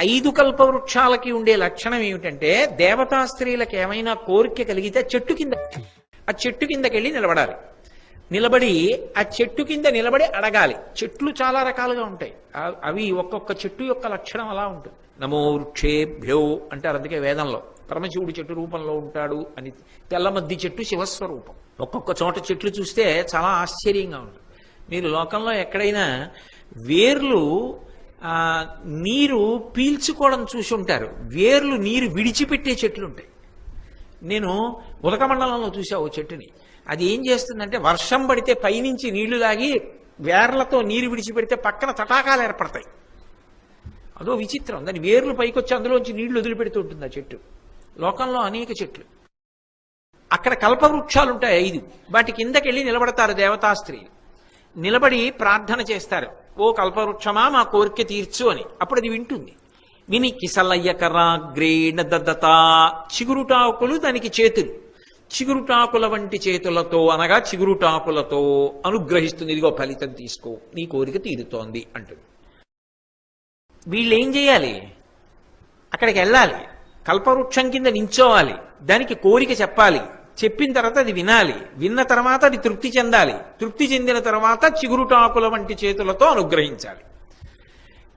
ఐదు కల్పవృక్షాలకి ఉండే లక్షణం ఏమిటంటే దేవతా స్త్రీలకు ఏమైనా కోరిక కలిగితే చెట్టు కింద ఆ చెట్టు కిందకెళ్ళి నిలబడాలి. నిలబడి ఆ చెట్టు కింద నిలబడి అడగాలి. చెట్లు చాలా రకాలుగా ఉంటాయి. అవి ఒక్కొక్క చెట్టు యొక్క లక్షణం అలా ఉంటుంది. నమో వృక్షేభ్యో అంటారు అందుకే వేదంలో. పరమశివుడు చెట్టు రూపంలో ఉంటాడు అని తెల్లమద్ది చెట్టు శివస్వరూపం. ఒక్కొక్క చోట చెట్లు చూస్తే చాలా ఆశ్చర్యంగా ఉంటుంది. మీరు లోకంలో ఎక్కడైనా వేర్లు నీరు పీల్చుకోవడం చూసి ఉంటారు. వేర్లు నీరు విడిచిపెట్టే చెట్లు ఉంటాయి. నేను ఉదకమండలంలో చూసా ఓ చెట్టుని. అది ఏం చేస్తుందంటే వర్షం పడితే పైనుంచి నీళ్ళు లాగి వేర్లతో నీరు విడిచిపెడితే పక్కన తటాకాలు ఏర్పడతాయి. అదో విచిత్రం. దాని వేర్లు పైకి అందులోంచి నీళ్ళు వదిలిపెడుతూ ఉంటుంది ఆ చెట్టు. లోకంలో అనేక చెట్లు. అక్కడ కల్పవృక్షాలు ఉంటాయి ఐదు. వాటి కిందకెళ్ళి నిలబడతారు దేవతా స్త్రీలు నిలబడి ప్రార్థన చేస్తారు. ఓ కల్పవృక్షమా మా కోరిక తీర్చు అని. అప్పుడు అది వింటుంది. విని కిసలయ్య కరాగ్రేణ దద్దత చిగురుటాకులు దానికి చేతులు. చిగురుటాకుల వంటి చేతులతో అనగా చిగురుటాకులతో అనుగ్రహిస్తుంది. ఇదిగో ఫలితం తీసుకో నీ కోరిక తీరుతోంది అంటుంది. వీళ్ళు ఏం చేయాలి? అక్కడికి వెళ్ళాలి. కల్పవృక్షం కింద నించోవాలి. దానికి కోరిక చెప్పాలి. చెప్పిన తర్వాత అది వినాలి. విన్న తర్వాత అది తృప్తి చెందాలి. తృప్తి చెందిన తర్వాత చిగురుటాకుల వంటి చేతులతో అనుగ్రహించాలి.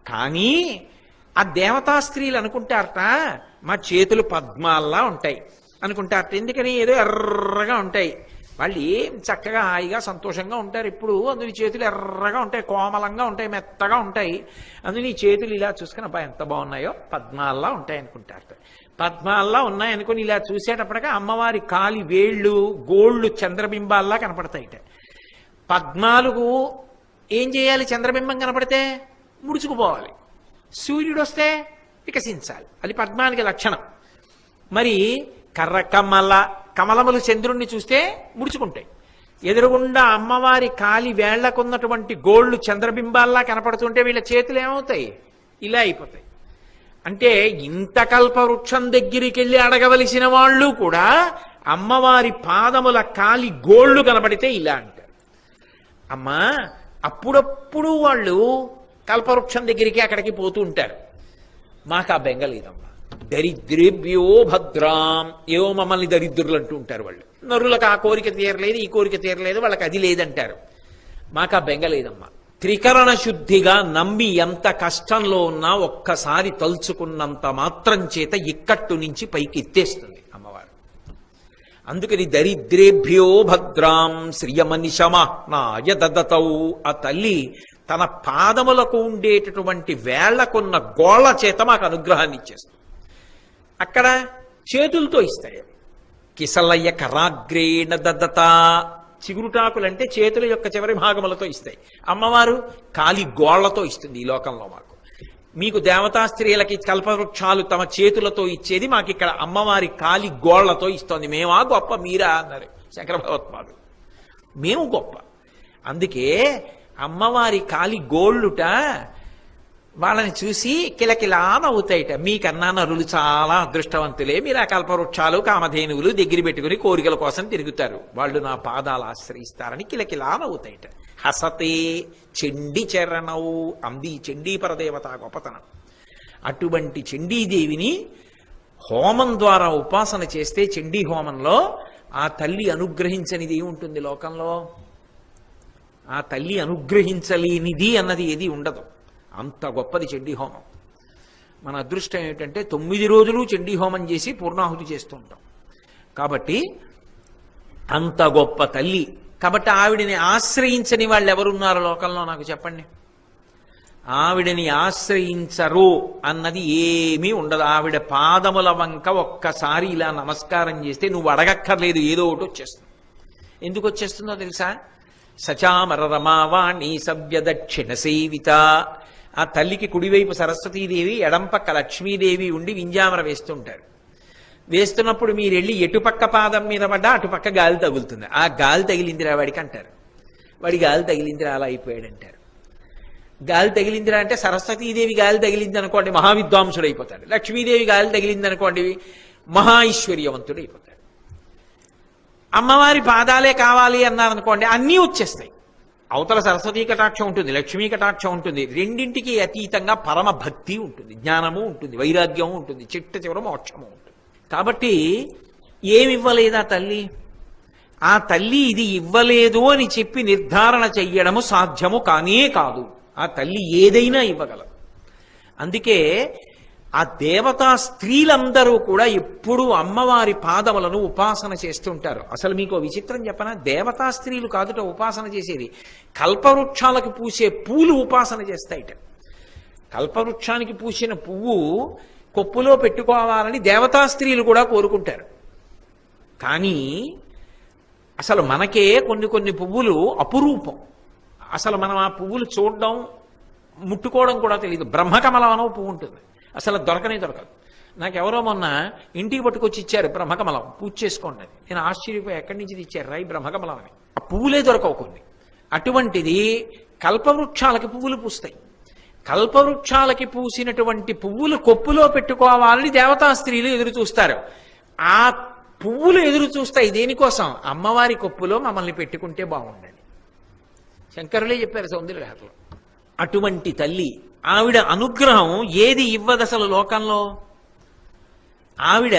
కానీ ఆ దేవతా స్త్రీలు అనుకుంటారట మా చేతులు పద్మాల్లా ఉంటాయి. అనుకుంటారట. ఎందుకని? ఏదో ఎర్రగా ఉంటాయి. వాళ్ళు ఏం చక్కగా హాయిగా సంతోషంగా ఉంటారు. ఇప్పుడు అందుని చేతులు ఎర్రగా ఉంటాయి కోమలంగా ఉంటాయి మెత్తగా ఉంటాయి. అందులో నీ చేతులు ఇలా చూసుకుని అబ్బా ఎంత బాగున్నాయో. పద్మాల్లా ఉంటాయనుకుంటారు. పద్మాల్లా ఉన్నాయనుకుని ఇలా చూసేటప్పటికే అమ్మవారి కాలి వేళ్ళు గోళ్ళు చంద్రబింబాల్లా కనపడతాయిట. పద్మాలుగు ఏం చేయాలి చంద్రబింబం కనపడితే? ముడుచుకుపోవాలి. సూర్యుడు వస్తే వికసించాలి. అది పద్మానికి లక్షణం. మరి కర్రకమ్మల కమలములు చంద్రుణ్ణి చూస్తే ముడుచుకుంటాయి. ఎదురుగుండా అమ్మవారి కాలి వేళ్ళకున్నటువంటి గోళ్ళు చంద్రబింబాల్లా కనపడుతుంటే వీళ్ళ చేతులు ఏమవుతాయి? ఇలా అయిపోతాయి. అంటే ఇంత కల్పవృక్షం దగ్గరికి వెళ్ళి అడగవలసిన వాళ్ళు కూడా అమ్మవారి పాదముల కాలి గోళ్ళు కనబడితే ఇలా అంటారు. అమ్మా అప్పుడప్పుడు వాళ్ళు కల్పవృక్షం దగ్గరికి అక్కడికి పోతూ ఉంటారు. మాకు ఆ బెంగలేదమ్మా దరిద్రేభ్యో భద్రాం. ఏవో మమ్మల్ని దరిద్రులు అంటూ ఉంటారు వాళ్ళు. నరులకు ఆ కోరిక తీరలేదు ఈ కోరిక తీరలేదు వాళ్ళకి అది లేదంటారు. మాకు ఆ బెంగ లేదమ్మా. త్రికరణ శుద్ధిగా నమ్మి ఎంత కష్టంలో ఉన్నా ఒక్కసారి తలుచుకున్నంత మాత్రం చేత ఇక్కట్టు నుంచి పైకి ఎత్తేస్తుంది అమ్మవారు. అందుకని దరిద్రేభ్యో భద్రాం శ్రియమనిశమాయ దదతౌ. ఆ తల్లి తన పాదములకు ఉండేటటువంటి వేళ్ళకున్న గోళ్ళ చేత మాకు అనుగ్రహాన్ని ఇచ్చేస్తుంది. అక్కడ చేతులతో ఇస్తాయి. కిసలయ్య కరాగ్రేణ దద్దత. చిగురుటాకులంటే చేతుల యొక్క చివరి భాగములతో ఇస్తాయి. అమ్మవారు కాలి గోళ్ళతో ఇస్తుంది ఈ లోకంలో మాకు. మీకు దేవతా స్త్రీలకి కల్పవృక్షాలు తమ చేతులతో ఇచ్చేది మాకు ఇక్కడ అమ్మవారి కాలి గోళ్ళతో ఇస్తోంది. మేమా గొప్ప? మీరా అన్నారు శంకర భగవత్పాదులు. మేము గొప్ప. అందుకే అమ్మవారి కాలి గోళ్ళుట వాళ్ళని చూసి కిలకిలా నవ్వుతాయిట మీకన్నా నరులు చాలా అదృష్టవంతులే. మీరు ఆ కల్పవృక్షాలు కామధేనువులు దగ్గర పెట్టుకుని కోరికల కోసం తిరుగుతారు. వాళ్ళు నా పాదాలు ఆశ్రయిస్తారని కిలకిలా నవ్వుతాయిట హసతే చెండి చరణవు అంది చండీపరదేవత గొప్పతనం. అటువంటి చండీదేవిని హోమం ద్వారా ఉపాసన చేస్తే చండీ హోమంలో ఆ తల్లి అనుగ్రహించనిది ఉంటుంది లోకంలో. ఆ తల్లి అనుగ్రహించలేనిది అన్నది ఏది ఉండదు. అంత గొప్పది చండీ హోమం. మన అదృష్టం ఏమిటంటే తొమ్మిది రోజులు చండీ హోమం చేసి పూర్ణాహుతి చేస్తూ ఉంటాం. కాబట్టి అంత గొప్ప తల్లి. కాబట్టి ఆవిడని ఆశ్రయించని వాళ్ళు ఎవరున్నారు లోకంలో నాకు చెప్పండి? ఆవిడని ఆశ్రయించరు అన్నది ఏమీ ఉండదు. ఆవిడ పాదముల వంక ఒక్కసారి ఇలా నమస్కారం చేస్తే నువ్వు అడగక్కర్లేదు ఏదో ఒకటి వచ్చేస్తుంది. ఎందుకు వచ్చేస్తుందో తెలుసా? సచామర రమావాణి సవ్య దక్షిణ సేవిత. ఆ తల్లికి కుడివైపు సరస్వతీదేవి ఎడంపక్క లక్ష్మీదేవి ఉండి వింజామర వేస్తుంటారు వేస్తున్నప్పుడు మీరు వెళ్ళి ఎటుపక్క పాదం మీద పడ్డా అటుపక్క గాలి తగులుతుంది. ఆ గాలి తగిలిందిరా వాడికి అంటారు. వాడి గాలి తగిలిందిరా అలా అయిపోయాడు అంటారు. గాలి తగిలిందిరా అంటే సరస్వతీదేవి గాలి తగిలింది అనుకోండి మహావిద్వాంసుడు అయిపోతాడు లక్ష్మీదేవి గాలి తగిలింది అనుకోండి మహా ఐశ్వర్యవంతుడు అయిపోతాడు అమ్మవారి పాదాలే కావాలి అన్నారనుకోండి అన్నీ వచ్చేస్తాయి. అవతల సరస్వతీ కటాక్షం ఉంటుంది లక్ష్మీ కటాక్షం ఉంటుంది. రెండింటికి అతీతంగా పరమ భక్తి ఉంటుంది జ్ఞానము ఉంటుంది వైరాగ్యం ఉంటుంది చిట్ట చివర మోక్షము ఉంటుంది. కాబట్టి ఏమివ్వలేదా తల్లి? ఆ తల్లి ఇది ఇవ్వలేదు అని చెప్పి నిర్ధారణ చెయ్యడము సాధ్యము కానే కాదు. ఆ తల్లి ఏదైనా ఇవ్వగలదు. అందుకే ఆ దేవతా స్త్రీలందరూ కూడా ఎప్పుడూ అమ్మవారి పాదములను ఉపాసన చేస్తుంటారు. అసలు మీకు విచిత్రం చెప్పనా? దేవతా స్త్రీలు కాదుట ఉపాసన చేసేది. కల్పవృక్షాలకు పూసే పూలు ఉపాసన చేస్తాయిట. కల్పవృక్షానికి పూసిన పువ్వు కొప్పులో పెట్టుకోవాలని దేవతా స్త్రీలు కూడా కోరుకుంటారు. కానీ అసలు మనకే కొన్ని కొన్ని పువ్వులు అపురూపం. అసలు మనం ఆ పువ్వులు చూడడం ముట్టుకోవడం కూడా తెలియదు బ్రహ్మకమలం అనో పువ్వు ఉంటుంది. అసలు దొరకనే దొరకదు. నాకు ఎవరో మొన్న ఇంటికి పట్టుకొచ్చి ఇచ్చారు బ్రహ్మకమలం. పూజ చేసుకోండి నేను ఆశ్చర్యపోయి ఎక్కడి నుంచి ఇచ్చారు రై బ్రహ్మకమలం అని. ఆ పువ్వులే దొరకవు కొన్ని. అటువంటిది కల్పవృక్షాలకి పువ్వులు పూస్తాయి. కల్పవృక్షాలకి పూసినటువంటి పువ్వులు కొప్పులో పెట్టుకోవాలని దేవతా స్త్రీలు ఎదురు చూస్తారు. ఆ పువ్వులు ఎదురు చూస్తాయి దేనికోసం? అమ్మవారి కొప్పులో మమ్మల్ని పెట్టుకుంటే బాగుండని శంకరులే చెప్పారు సౌందర్యలహరిలో అటువంటి తల్లి. ఆవిడ అనుగ్రహం ఏది ఇవ్వదసలు లోకంలో? ఆవిడ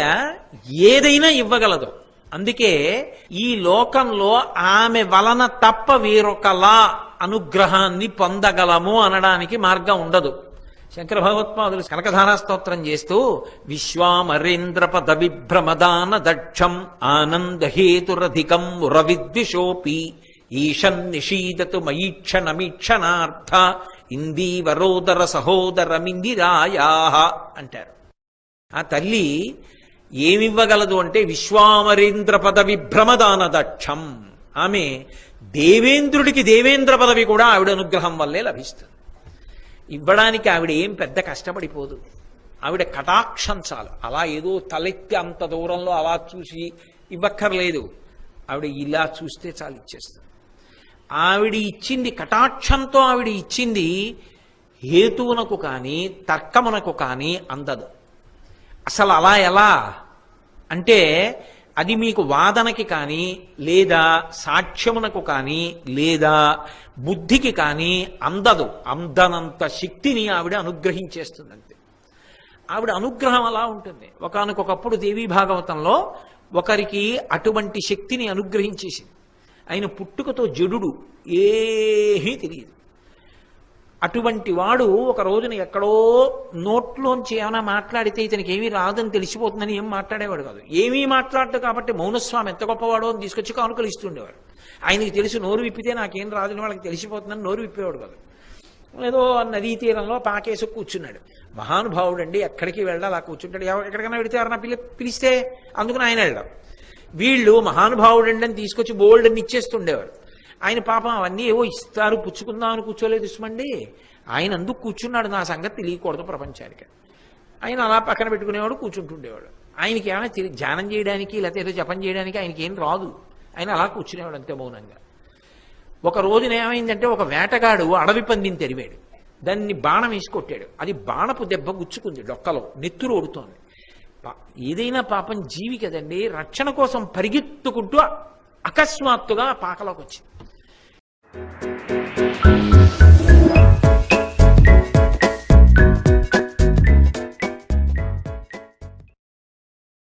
ఏదైనా ఇవ్వగలదు. అందుకే ఈ లోకంలో ఆమె వలన తప్ప వేరొకలా అనుగ్రహాన్ని పొందగలము అనడానికి మార్గం ఉండదు. శంకర భగవత్పాదులు కనకధారా స్తోత్రం చేస్తూ విశ్వామరేంద్ర పద విభ్రమదాన దక్షం ఆనందహేతురధికం రవిద్విషోపి ఈశన్ నిషీదతు మయీక్షణమీక్షణార్థ ఇందీవరోదర సహోదరమిందిరాయా అంటారు. ఆ తల్లి ఏమివ్వగలదు అంటే విశ్వామరేంద్ర పద విభ్రమదాన దక్షం ఆమె దేవేంద్రుడికి దేవేంద్ర పదవి కూడా ఆవిడ అనుగ్రహం వల్లే లభిస్తుంది. ఇవ్వడానికి ఆవిడ ఏం పెద్ద కష్టపడిపోదు. ఆవిడ కటాక్షం చాలు. అలా ఏదో తలెత్తి అంత దూరంలో అలా చూసి ఇవ్వక్కర్లేదు. ఆవిడ ఇలా చూస్తే చాలు ఇచ్చేస్తుంది. ఆవిడ ఇచ్చింది కటాక్షంతో ఆవిడ ఇచ్చింది హేతువునకు కానీ తర్కమునకు కానీ అందదు. అసలు అలా ఎలా? అంటే అది మీకు వాదనకి కానీ లేదా సాక్ష్యమునకు కానీ లేదా బుద్ధికి కానీ అందదు. అందనంత శక్తిని ఆవిడ అనుగ్రహించేస్తుందంతే. ఆవిడ అనుగ్రహం అలా ఉంటుంది. ఒకనకొకప్పుడు దేవీ భాగవతంలో ఒకరికి అటువంటి శక్తిని అనుగ్రహించేసింది. ఆయన పుట్టుకతో జడుడు ఏమీ తెలియదు. అటువంటి వాడు ఒక రోజున ఎక్కడో నోట్లోంచి ఏమైనా మాట్లాడితే ఇతనికి ఏమీ రాదని తెలిసిపోతుందని ఏం మాట్లాడేవాడు కాదు. ఏమీ మాట్లాడదు కాబట్టి మౌనస్వామి ఎంత గొప్పవాడో అని తీసుకొచ్చి కానుకలు ఇస్తుండేవాడు. ఆయనకి తెలుసు నోరు విప్పితే నాకేం రాదని వాళ్ళకి తెలిసిపోతుందని నోరు విప్పేవాడు కాదు. ఏదో నదీ తీరంలో పాకేసి కూర్చున్నాడు. మహానుభావుడు అండి ఎక్కడికి వెళ్ళాలి? అలా కూర్చుంటాడు. ఎక్కడికైనా వెడితే ఎవరన్నా పిలి పిలిస్తే అందుకని ఆయన వెళ్ళాం వీళ్ళు మహానుభావుడండి అని తీసుకొచ్చి బోల్డ్ అని ఇచ్చేస్తుండేవారు ఆయన పాపం అవన్నీ ఏవో ఇస్తారు పుచ్చుకుందాం అని కూర్చోలేదు ఇష్టమండి ఆయన అందుకు కూర్చున్నాడు నా సంగతి తెలియకూడదు ప్రపంచానికి. ఆయన అలా పక్కన పెట్టుకునేవాడు కూర్చుంటుండేవాడు. ఆయనకి ఏమైనా ధ్యానం చేయడానికి లేకపోతే ఏదో జపం చేయడానికి ఆయనకి ఏం రాదు. ఆయన అలా కూర్చునేవాడు అంతే మౌనంగా. ఒక రోజున ఏమైందంటే ఒక వేటగాడు అడవి పందిని తెరివాడు దాన్ని బాణం వేసి కొట్టాడు. అది బాణపు దెబ్బ గుచ్చుకుంది డొక్కలో నెత్తురు ఓడుతోంది ఏదైనా పాపం జీవి కదండి రక్షణ కోసం పరిగెత్తుకుంటూ అకస్మాత్తుగా పాకలోకి వచ్చింది